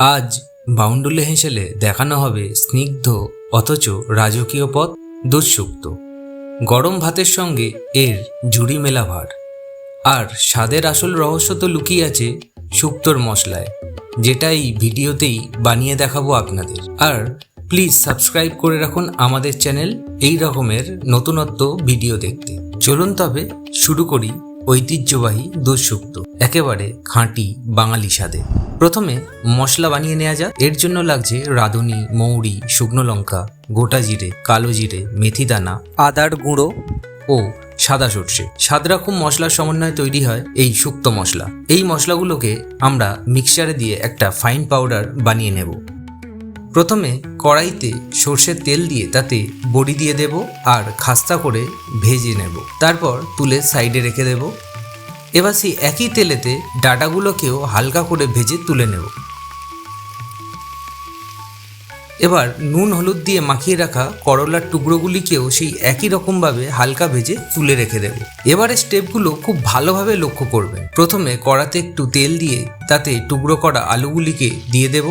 আজ বাউন্ডুলে হেসেলে দেখানো হবে স্নিগ্ধ, অথচ রাজকীয় পথ দুঃসুক্ত। গরম ভাতের সঙ্গে এর জুড়ি মেলা ভার আর স্বাদের আসল রহস্য তো লুকিয়ে আছে শুক্তোর মশলায় যেটা এই ভিডিওতেই বানিয়ে দেখাবো আপনাদের। আর প্লিজ সাবস্ক্রাইব করে রাখুন আমাদের চ্যানেল, এই রকমের নতুনত্ব ভিডিও দেখতে। চলুন তবে শুরু করি ঐতিহ্যবাহী দুঃসুক্ত একেবারে খাঁটি বাঙালি স্বাদে। প্রথমে মশলা বানিয়ে নেওয়া যাক। এর জন্য লাগছে রাঁধুনি, মৌরি, শুকনো লঙ্কা, গোটা জিরে, কালো জিরে, মেথি দানা, আদার গুঁড়ো ও সাদা সর্ষে। সাত রকম মশলার সমন্বয়ে তৈরি হয় এই শুক্তো মশলা। এই মশলাগুলোকে আমরা মিক্সচারে দিয়ে একটা ফাইন পাউডার বানিয়ে নেব। প্রথমে কড়াইতে সর্ষের তেল দিয়ে তাতে বড়ি দিয়ে দেব আর খাস্তা করে ভেজে নেব। তারপর তুলে সাইডে রেখে দেব। এবার সেই একই তেলেতে ডাটাগুলোকেও হালকা করে ভেজে তুলে নেব। এবার নুন, হলুদ দিয়ে মাখিয়ে রাখা করলার টুকরোগুলিকেও সেই একই রকমভাবে হালকা ভেজে তুলে রেখে দেব। এবারে স্টেপগুলো খুব ভালোভাবে লক্ষ্য করবেন। প্রথমে কড়াতে একটু তেল দিয়ে তাতে টুকরো করা আলুগুলিকে দিয়ে দেব।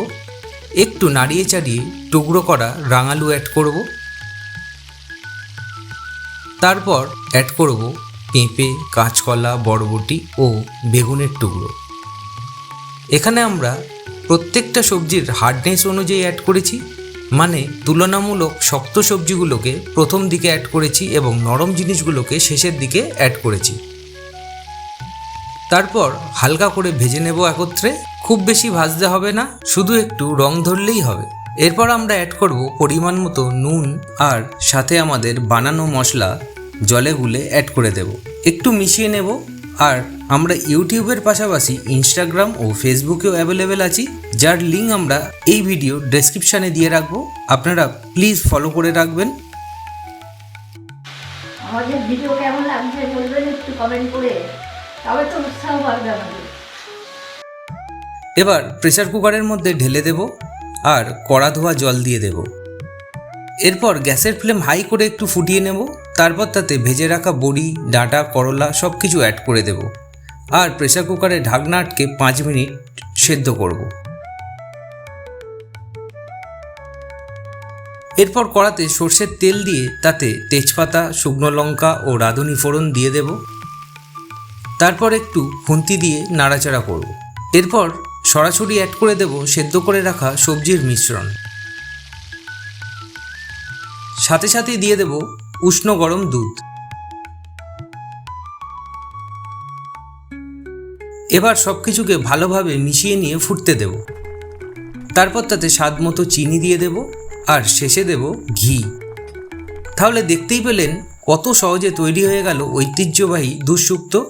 একটু নাড়িয়ে চাড়িয়ে টুকরো করা রাঙালু অ্যাড করব। তারপর অ্যাড করব পেঁপে, কাঁচকলা, বরবটি ও বেগুনের টুকরো। এখানে আমরা প্রত্যেকটা সবজির হার্ডনেস অনুযায়ী অ্যাড করেছি মানে তুলনামূলক শক্ত সবজিগুলোকে প্রথম দিকে অ্যাড করেছি এবং নরম জিনিসগুলোকে শেষের দিকে অ্যাড করেছি। তারপর হালকা করে ভেজে নেব একত্রে। খুব বেশি ভাজতে হবে না, শুধু একটু রং ধরলেই হবে। এরপর আমরা অ্যাড করব পরিমাণ মতো নুন আর সাথে আমাদের বানানো মশলা জলে গুলে অ্যাড করে দেব। একটু মিশিয়ে নেব আর আমরা ইউটিউবের পাশাপাশি ইনস্টাগ্রাম ও ফেসবুকেও অ্যাভেলেবেল আছি, যার লিঙ্ক আমরা এই ভিডিও ডেসক্রিপশানে দিয়ে রাখব। আপনারা প্লিজ ফলো করে রাখবেন। আমাদের ভিডিও কেমন লাগছে বলবেন একটু কমেন্ট করে। তবে তো উৎসাহ বাড়বে এবার প্রেসার কুকারের মধ্যে ঢেলে দেব আর কড়া ধোয়া জল দিয়ে দেব। এরপর গ্যাসের ফ্লেম হাই করে একটু ফুটিয়ে নেব, তারপর তাতে ভেজে রাখা বড়ি, ডাঁটা, করলা সব কিছু অ্যাড করে দেব। আর প্রেসার কুকারে ঢাকনা আটকে পাঁচ মিনিট সেদ্ধ করব। এরপর কড়াতে সর্ষের তেল দিয়ে তাতে তেজপাতা, শুকনো লঙ্কা ও রাঁধুনি ফোড়ন দিয়ে দেব। তারপর একটু খুন্তি দিয়ে নাড়াচাড়া করব। এরপর সরাসরি অ্যাড করে দেব সেদ্ধ করে রাখা সবজির মিশ্রণ। সাথে সাথেই দিয়ে দেব উষ্ণ গরম দুধ। এবার সব কিছুকে ভালোভাবে মিশিয়ে নিয়ে ফুটতে দেব। তারপর তাতে স্বাদ মতো চিনি দিয়ে দেব আর শেষে দেব ঘি। তাহলে দেখতেই পেলেন কত সহজে তৈরি হয়ে গেল ঐতিহ্যবাহী দুধসুক্ত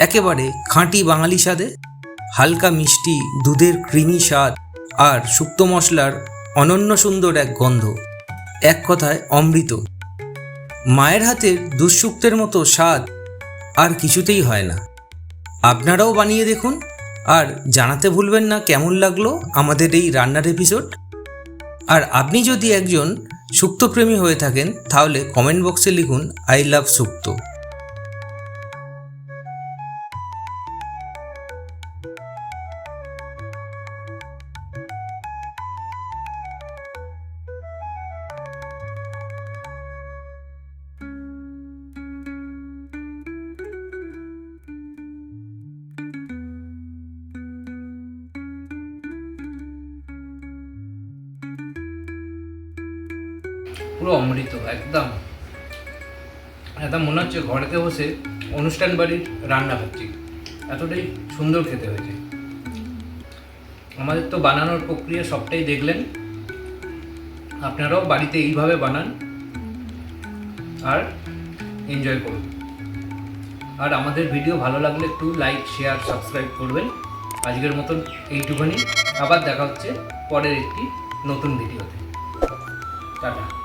একেবারে খাঁটি বাঙালি স্বাদে, হালকা মিষ্টি, দুধের ক্রিমি স্বাদ আর শুক্তো মশলার অনন্য সুন্দর এক গন্ধ। এক কথায় অমৃত। মায়ের হাতের দুঃসুক্তের মতো স্বাদ আর কিছুতেই হয় না। আপনারাও বানিয়ে দেখুন আর জানাতে ভুলবেন না কেমন লাগল আমাদের এই রান্নার এপিসোড আর আপনি যদি একজন সুক্তপ্রেমী হয়ে থাকেন তাহলে কমেন্ট বক্সে লিখুন আই লাভ সুক্ত। পুরো অমৃত, একদম। একদম মনে হচ্ছে ঘরেতে বসে অনুষ্ঠান বাড়ির রান্না খাচ্ছি এতটাই সুন্দর খেতে হয়েছে। আমাদের তো বানানোর প্রক্রিয়া সবটাই দেখলেন। আপনারাও বাড়িতে এইভাবে বানান আর এনজয় করুন। আর আমাদের ভিডিও ভালো লাগলে একটু লাইক শেয়ার সাবস্ক্রাইব করবেন। আজকের মতন এইটুখানি। আবার দেখা হচ্ছে পরের একটি নতুন ভিডিওতে টাটা।